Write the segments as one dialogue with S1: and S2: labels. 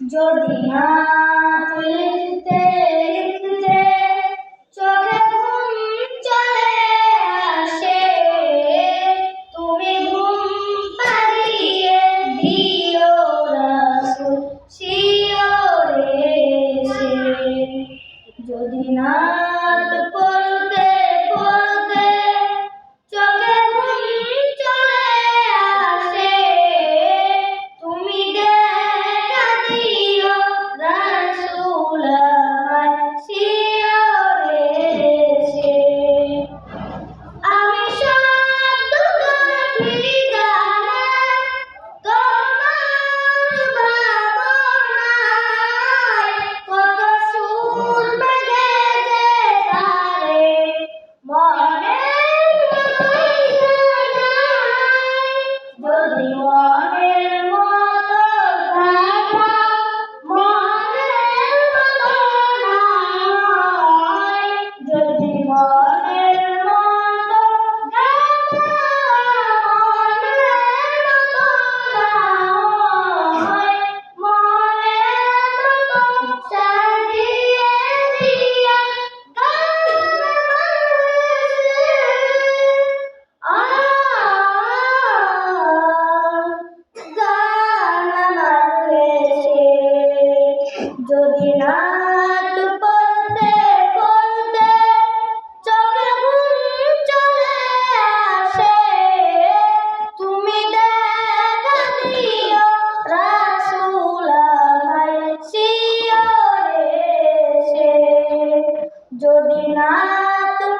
S1: যদি না তুলতে صلوات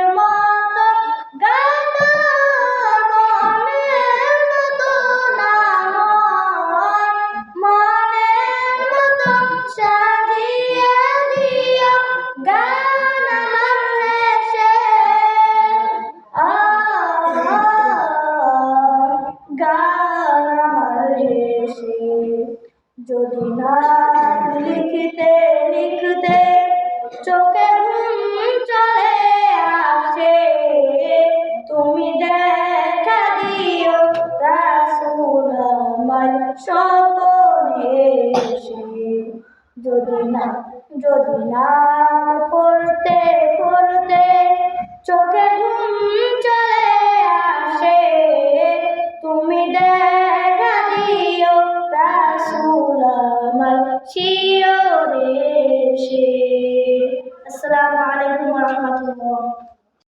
S1: লিখতে লিখতে চোখে ঘুম চলে আসে। তুমি দেখা দিও রাসুল আমার স্বপনে যদি না যদি না পড়ত চিয়রে সে